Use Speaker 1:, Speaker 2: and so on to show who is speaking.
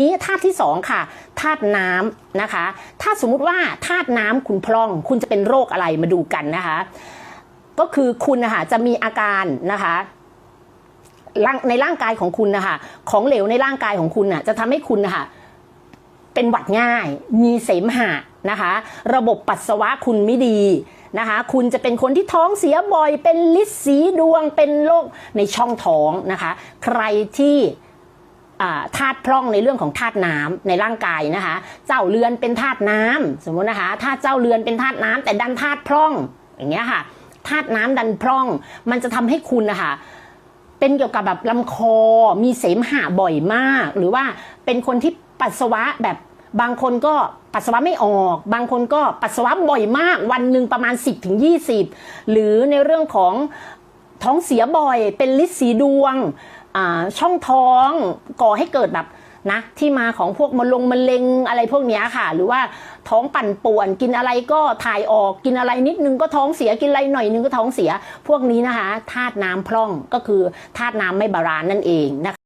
Speaker 1: นี้ธาตุที่สองค่ะธาตุน้ำนะคะ ถ้าสมมุติว่าธาตุน้ำคุณพร่อง คุณจะเป็นโรคอะไรมาดูกันนะคะ ก็คือคุณนะคะจะมีอาการนะคะในร่างกายของคุณนะคะของเหลวในร่างกายของคุณน่ะจะทำให้คุณนะคะเป็นหวัดง่าย มีเสมหะนะคะ ระบบปัสสาวะคุณไม่ดีนะคะ คุณจะเป็นคนที่ท้องเสียบ่อย เป็นลิดสีดวงเป็นโรคในช่องท้องนะคะ ใครที่ ธาตุพร่องในเรื่องของธาตุน้ำในร่างกายนะคะ เจ้าเรือนเป็นธาตุน้ำสมมตินะคะ ถ้าเจ้าเรือนเป็นธาตุน้ำแต่ดันธาตุพร่องอย่างเงี้ยค่ะธาตุน้ำดันพร่อง มันจะทำให้คุณนะคะเป็นเกี่ยวกับแบบลำคอมีเสมหะบ่อยมาก หรือว่าเป็นคนที่ปัสสาวะแบบบางคนก็ปัสสาวะไม่ออก บางคนก็ปัสสาวะบ่อยมาก วันหนึ่งประมาณ 10ถึง20 หรือในเรื่องของท้องเสียบ่อย เป็นลิดสีดวง ช่องท้องก่อให้เกิดแบบนะที่มาของพวกมะลงมะเร็งอะไรพวกนี้ค่ะ หรือว่าท้องปั่นป่วนกินอะไรก็ถ่ายออกกินอะไรนิดนึงก็ท้องเสียกินอะไรหน่อยนึงก็ท้องเสีย พวกนี้นะคะธาตุน้ำพร่องก็คือธาตุน้ำไม่บาลานซ์นั่นเองนะคะ